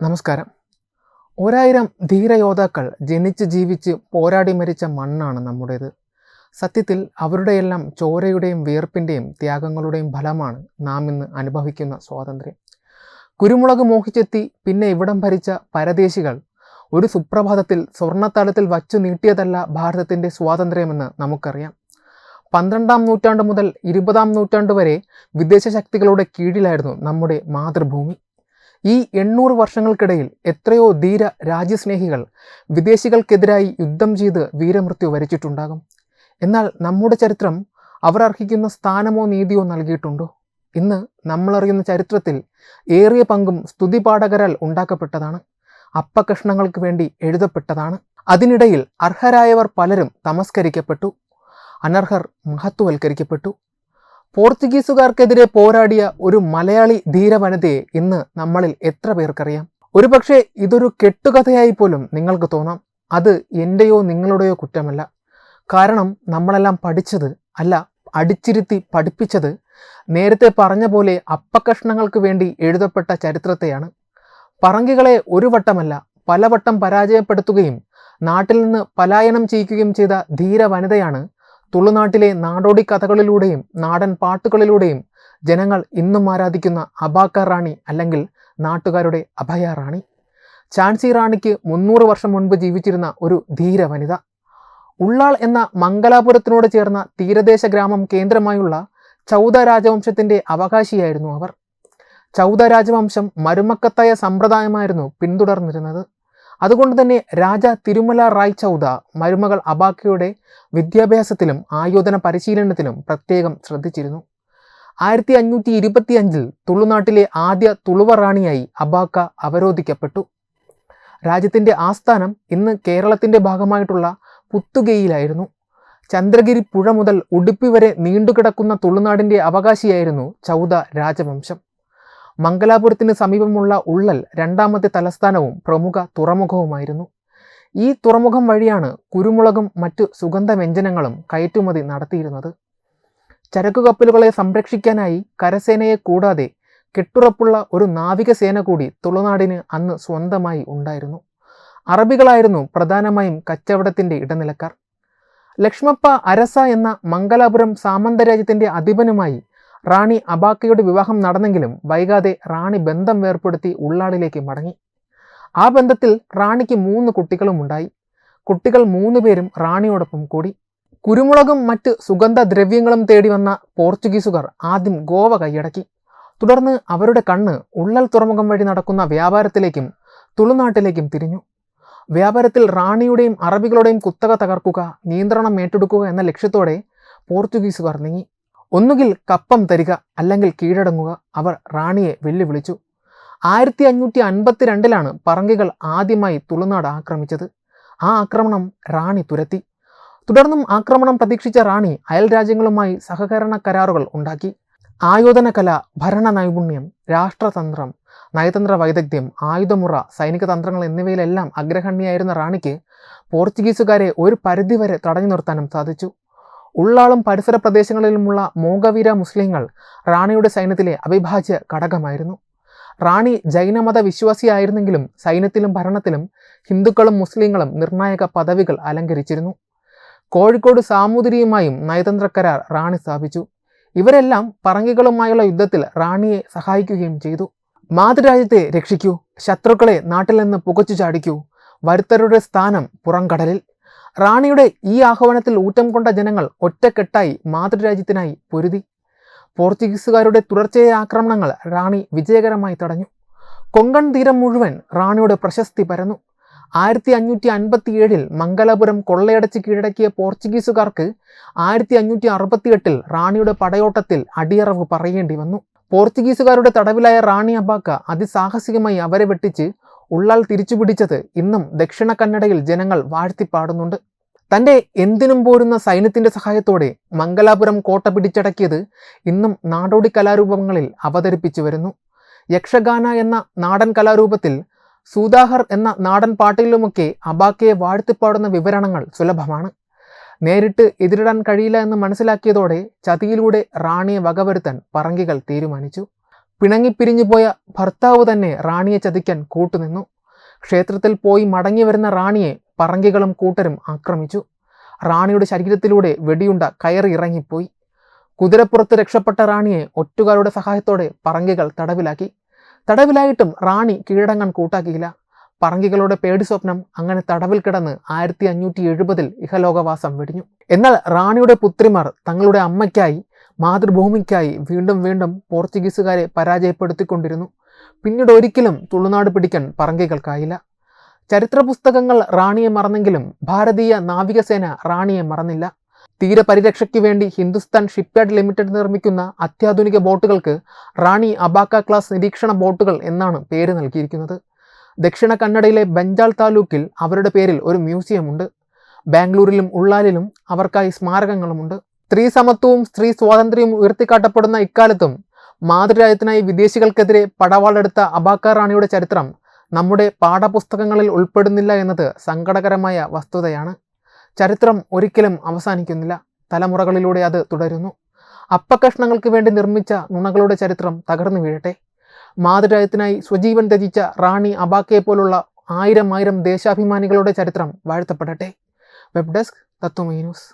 നമസ്കാരം. ഒരായിരം ധീരയോദ്ധാക്കൾ ജനിച്ച് ജീവിച്ച് പോരാടി മരിച്ച മണ്ണാണ് നമ്മുടേത്. സത്യത്തിൽ അവരുടെയെല്ലാം ചോരയുടെയും വിയർപ്പിന്റെയും ത്യാഗങ്ങളുടെയും ഫലമാണ് നാം ഇന്ന് അനുഭവിക്കുന്ന സ്വാതന്ത്ര്യം. കുരുമുളക് മോഹിച്ചെത്തി പിന്നെ ഇവിടം ഭരിച്ച പരദേശികൾ ഒരു സുപ്രഭാതത്തിൽ സ്വർണത്താളത്തിൽ വച്ചു നീട്ടിയതല്ല ഭാരതത്തിന്റെ സ്വാതന്ത്ര്യമെന്ന് നമുക്കറിയാം. പന്ത്രണ്ടാം നൂറ്റാണ്ട് മുതൽ ഇരുപതാം നൂറ്റാണ്ട് വരെ വിദേശ ശക്തികളുടെ കീഴിലായിരുന്നു നമ്മുടെ മാതൃഭൂമി. ഈ എണ്ണൂറ് വർഷങ്ങൾക്കിടയിൽ എത്രയോ ധീര രാജ്യസ്നേഹികൾ വിദേശികൾക്കെതിരായി യുദ്ധം ചെയ്ത് വീരമൃത്യു വരിച്ചിട്ടുണ്ടാകും. എന്നാൽ നമ്മുടെ ചരിത്രം അവർ അർഹിക്കുന്ന സ്ഥാനമോ നീതിയോ നൽകിയിട്ടുണ്ടോ? ഇന്ന് നമ്മളറിയുന്ന ചരിത്രത്തിൽ ഏറിയ പങ്കും സ്തുതിപാഠകരാൽ ഉണ്ടാക്കപ്പെട്ടതാണ്. അപ്പകഷ്ണങ്ങൾക്ക് വേണ്ടി എഴുതപ്പെട്ടതാണ്. അതിനിടയിൽ അർഹരായവർ പലരും തമസ്കരിക്കപ്പെട്ടു. അനർഹർ മഹത്വവൽക്കരിക്കപ്പെട്ടു. പോർച്ചുഗീസുകാർക്കെതിരെ പോരാടിയ ഒരു മലയാളി ധീരവനിതയെ ഇന്ന് നമ്മളിൽ എത്ര പേർക്കറിയാം? ഒരുപക്ഷെ ഇതൊരു കെട്ടുകഥയായി പോലും നിങ്ങൾക്ക് തോന്നാം. അത് എന്റെയോ നിങ്ങളുടെയോ കുറ്റമല്ല. കാരണം നമ്മളെല്ലാം പഠിച്ചത് അല്ല അടിച്ചിരുത്തി പഠിപ്പിച്ചത് നേരത്തെ പറഞ്ഞ പോലെ അപ്പകഷ്ണങ്ങൾക്ക് വേണ്ടി എഴുതപ്പെട്ട ചരിത്രത്തെയാണ്. പറങ്കികളെ ഒരു വട്ടമല്ല പലവട്ടം പരാജയപ്പെടുത്തുകയും നാട്ടിൽ നിന്ന് പലായനം ചെയ്യിക്കുകയും ചെയ്ത ധീര വനിതയാണ് തുളുനാട്ടിലെ നാടോടി കഥകളിലൂടെയും നാടൻ പാട്ടുകളിലൂടെയും ജനങ്ങൾ ഇന്നും ആരാധിക്കുന്ന അബാക്ക റാണി അല്ലെങ്കിൽ നാട്ടുകാരുടെ അഭയ റാണി. ഝാൻസി റാണിക്ക് മുന്നൂറ് വർഷം മുൻപ് ജീവിച്ചിരുന്ന ഒരു ധീര വനിത. ഉള്ളാൾ എന്ന മംഗലാപുരത്തിനോട് ചേർന്ന തീരദേശ ഗ്രാമം കേന്ദ്രമായുള്ള ചൗദ രാജവംശത്തിന്റെ അവകാശിയായിരുന്നു അവർ. ചൗദ രാജവംശം മരുമക്കത്തായ സമ്പ്രദായമായിരുന്നു പിന്തുടർന്നിരുന്നത്. അതുകൊണ്ട് തന്നെ രാജ തിരുമല റായ് ചൗദ മരുമകൾ അബാക്കയുടെ വിദ്യാഭ്യാസത്തിലും ആയോധന പരിശീലനത്തിലും പ്രത്യേകം ശ്രദ്ധിച്ചിരുന്നു. ആയിരത്തി അഞ്ഞൂറ്റി ഇരുപത്തി അഞ്ചിൽ തുളുനാട്ടിലെ ആദ്യ തുളുവ റാണിയായി അബാക്ക അവരോധിക്കപ്പെട്ടു. രാജ്യത്തിന്റെ ആസ്ഥാനം ഇന്ന് കേരളത്തിന്റെ ഭാഗമായിട്ടുള്ള പുത്തുകയിലായിരുന്നു. ചന്ദ്രഗിരി പുഴ മുതൽ ഉടുപ്പി വരെ നീണ്ടുകിടക്കുന്ന തുളുനാടിന്റെ അവകാശിയായിരുന്നു ചൗദ രാജവംശം. മംഗലാപുരത്തിന് സമീപമുള്ള ഉള്ളൽ രണ്ടാമത്തെ തലസ്ഥാനവും പ്രമുഖ തുറമുഖവുമായിരുന്നു. ഈ തുറമുഖം വഴിയാണ് കുരുമുളകും മറ്റു സുഗന്ധവ്യഞ്ജനങ്ങളും കയറ്റുമതി നടത്തിയിരുന്നത്. ചരക്കു കപ്പലുകളെ സംരക്ഷിക്കാനായി കരസേനയെ കൂടാതെ കെട്ടുറപ്പുള്ള ഒരു നാവികസേന കൂടി തുളുനാടിന് അന്ന് സ്വന്തമായി ഉണ്ടായിരുന്നു. അറബികളായിരുന്നു പ്രധാനമായും കച്ചവടത്തിന്റെ ഇടനിലക്കാർ. ലക്ഷ്മപ്പ അരസ എന്ന മംഗലാപുരം സാമന്തരാജ്യത്തിന്റെ അധിപനുമായി റാണി അബാക്കയുടെ വിവാഹം നടന്നെങ്കിലും വൈകാതെ റാണി ബന്ധം വേർപ്പെടുത്തി ഉള്ളാടിലേക്ക് മടങ്ങി. ആ ബന്ധത്തിൽ റാണിക്ക് മൂന്ന് കുട്ടികളും ഉണ്ടായി. കുട്ടികൾ പേരും റാണിയോടൊപ്പം കൂടി. കുരുമുളകും മറ്റ് സുഗന്ധദ്രവ്യങ്ങളും തേടി വന്ന പോർച്ചുഗീസുകാർ ആദ്യം ഗോവ കൈയടക്കി. തുടർന്ന് അവരുടെ കണ്ണ് ഉള്ളൽ തുറമുഖം വഴി നടക്കുന്ന വ്യാപാരത്തിലേക്കും തുളുനാട്ടിലേക്കും തിരിഞ്ഞു. വ്യാപാരത്തിൽ റാണിയുടെയും അറബികളുടെയും കുത്തക തകർക്കുക നിയന്ത്രണം ഏറ്റെടുക്കുക എന്ന ലക്ഷ്യത്തോടെ പോർച്ചുഗീസുകാർ നീങ്ങി. ഒന്നുകിൽ കപ്പം തരിക അല്ലെങ്കിൽ കീഴടങ്ങുക അവർ റാണിയെ വെല്ലുവിളിച്ചു. ആയിരത്തി അഞ്ഞൂറ്റി അൻപത്തി രണ്ടിലാണ് പറങ്കികൾ ആദ്യമായി തുളുനാട് ആക്രമിച്ചത്. ആ ആക്രമണം റാണി തുരത്തി. തുടർന്നും ആക്രമണം പ്രതീക്ഷിച്ച റാണി അയൽ രാജ്യങ്ങളുമായി സഹകരണ കരാറുകൾ ഉണ്ടാക്കി. ആയോധന കല ഭരണ നൈപുണ്യം രാഷ്ട്രതന്ത്രം നയതന്ത്ര വൈദഗ്ധ്യം ആയുധമുറ സൈനിക തന്ത്രങ്ങൾ എന്നിവയിലെല്ലാം അഗ്രഗണ്യായിരുന്ന റാണിക്ക് പോർച്ചുഗീസുകാരെ ഒരു പരിധിവരെ തടഞ്ഞു നിർത്താനും സാധിച്ചു. ഉള്ളാളും പരിസര പ്രദേശങ്ങളിലുമുള്ള മോഗവീര മുസ്ലിങ്ങൾ റാണിയുടെ സൈന്യത്തിലെ അവിഭാജ്യ ഘടകമായിരുന്നു. റാണി ജൈനമത വിശ്വാസിയായിരുന്നെങ്കിലും സൈന്യത്തിലും ഭരണത്തിലും ഹിന്ദുക്കളും മുസ്ലിങ്ങളും നിർണായക പദവികൾ അലങ്കരിച്ചിരുന്നു. കോഴിക്കോട് സാമൂതിരിയുമായും നയതന്ത്ര കരാർ റാണി സ്ഥാപിച്ചു. ഇവരെല്ലാം പറങ്കികളുമായുള്ള യുദ്ധത്തിൽ റാണിയെ സഹായിക്കുകയും ചെയ്തു. മാതൃരാജ്യത്തെ രക്ഷിക്കൂ ശത്രുക്കളെ നാട്ടിൽ നിന്ന് പുകച്ചു ചാടിക്കൂ വരുത്തരുടെ സ്ഥാനം പുറംകടലിൽ. റാണിയുടെ ഈ ആഹ്വാനത്തിൽ ഊറ്റം കൊണ്ട ജനങ്ങൾ ഒറ്റക്കെട്ടായി മാതൃരാജ്യത്തിനായി പൊരുതി. പോർച്ചുഗീസുകാരുടെ തുടർച്ചയായ ആക്രമണങ്ങൾ റാണി വിജയകരമായി തടഞ്ഞു. കൊങ്കൺ തീരം മുഴുവൻ റാണിയുടെ പ്രശസ്തി പരന്നു. ആയിരത്തി അഞ്ഞൂറ്റി അൻപത്തി ഏഴിൽ മംഗലാപുരം കൊള്ളയടച്ച് കീഴടക്കിയ പോർച്ചുഗീസുകാർക്ക് ആയിരത്തി അഞ്ഞൂറ്റി അറുപത്തിയെട്ടിൽ റാണിയുടെ പടയോട്ടത്തിൽ അടിയറവ് പറയേണ്ടി വന്നു. പോർച്ചുഗീസുകാരുടെ തടവിലായ റാണി അബാക്ക അതിസാഹസികമായി അവരെ വെട്ടിച്ച് ഉള്ളാൽ തിരിച്ചുപിടിച്ചത് ഇന്നും ദക്ഷിണ കന്നഡയിൽ ജനങ്ങൾ വാഴ്ത്തിപ്പാടുന്നുണ്ട്. തന്റെ എന്തിനും പോരുന്ന സൈന്യത്തിന്റെ സഹായത്തോടെ മംഗലാപുരം കോട്ട പിടിച്ചടക്കിയത് ഇന്നും നാടോടി കലാരൂപങ്ങളിൽ അവതരിപ്പിച്ചു വരുന്നു. യക്ഷഗാന എന്ന നാടൻ കലാരൂപത്തിൽ സൂദാഹർ എന്ന നാടൻ പാട്ടിലുമൊക്കെ അബാക്കയെ വാഴ്ത്തിപ്പാടുന്ന വിവരണങ്ങൾ സുലഭമാണ്. നേരിട്ട് എതിരിടാൻ കഴിയില്ല എന്ന് മനസ്സിലാക്കിയതോടെ ചതിയിലൂടെ റാണിയെ വകവരുത്താൻ പറങ്കികൾ തീരുമാനിച്ചു. പിണങ്ങിപ്പിരിഞ്ഞുപോയ ഭർത്താവ് തന്നെ റാണിയെ ചതിക്കാൻ കൂട്ടുനിന്നു. ക്ഷേത്രത്തിൽ പോയി മടങ്ങി വരുന്ന റാണിയെ പറങ്കികളും കൂട്ടരും ആക്രമിച്ചു. റാണിയുടെ ശരീരത്തിലൂടെ വെടിയുണ്ട കയറി ഇറങ്ങിപ്പോയി. കുതിരപ്പുറത്ത് രക്ഷപ്പെട്ട റാണിയെ ഒറ്റുകാരുടെ സഹായത്തോടെ പറങ്കികൾ തടവിലാക്കി. തടവിലായിട്ടും റാണി കീഴടങ്ങാൻ കൂട്ടാക്കിയില്ല. പറങ്കികളുടെ പേടി സ്വപ്നം അങ്ങനെ തടവിൽ കിടന്ന് ആയിരത്തി അഞ്ഞൂറ്റി എഴുപതിൽ ഇഹലോകവാസം വെടിഞ്ഞു. എന്നാൽ റാണിയുടെ പുത്രിമാർ തങ്ങളുടെ അമ്മയ്ക്കായി മാതൃഭൂമിക്കായി വീണ്ടും വീണ്ടും പോർച്ചുഗീസുകാരെ പരാജയപ്പെടുത്തിക്കൊണ്ടിരുന്നു. പിന്നീട് ഒരിക്കലും തുളുനാട് പിടിക്കാൻ പറങ്കികൾക്കായില്ല. ചരിത്ര പുസ്തകങ്ങൾ റാണിയെ മറന്നെങ്കിലും ഭാരതീയ നാവികസേന റാണിയെ മറന്നില്ല. തീരപരിരക്ഷയ്ക്ക് വേണ്ടി ഹിന്ദുസ്ഥാൻ ഷിപ്പ്യാർഡ് ലിമിറ്റഡ് നിർമ്മിക്കുന്ന അത്യാധുനിക ബോട്ടുകൾക്ക് റാണി അബാക്ക ക്ലാസ് നിരീക്ഷണ ബോട്ടുകൾ എന്നാണ് പേര് നൽകിയിരിക്കുന്നത്. ദക്ഷിണ കന്നഡയിലെ ബഞ്ചാൾ താലൂക്കിൽ അവരുടെ പേരിൽ ഒരു മ്യൂസിയമുണ്ട്. ബാംഗ്ലൂരിലും ഉള്ളാലിലും അവർക്കായി സ്മാരകങ്ങളുമുണ്ട്. സ്ത്രീ സമത്വവും സ്ത്രീ സ്വാതന്ത്ര്യവും ഉയർത്തിക്കാട്ടപ്പെടുന്ന ഇക്കാലത്തും മാതൃരാജ്യത്തിനായി വിദേശികൾക്കെതിരെ പടവാളെടുത്ത അബാക്ക റാണിയുടെ ചരിത്രം നമ്മുടെ പാഠപുസ്തകങ്ങളിൽ ഉൾപ്പെടുന്നില്ല എന്നത് സങ്കടകരമായ വസ്തുതയാണ്. ചരിത്രം ഒരിക്കലും അവസാനിക്കുന്നില്ല. തലമുറകളിലൂടെ അത് തുടരുന്നു. അപ്പകഷ്ണങ്ങൾക്ക് വേണ്ടി നിർമ്മിച്ച നുണകളുടെ ചരിത്രം തകർന്നു വീഴട്ടെ. മാതൃരാജ്യത്തിനായി സ്വജീവൻ ത്യജിച്ച റാണി അബാക്കയെ പോലുള്ള ആയിരം ആയിരം ദേശാഭിമാനികളുടെ ചരിത്രം വാഴ്ത്തപ്പെടട്ടെ. Web desk Tatwamayi news.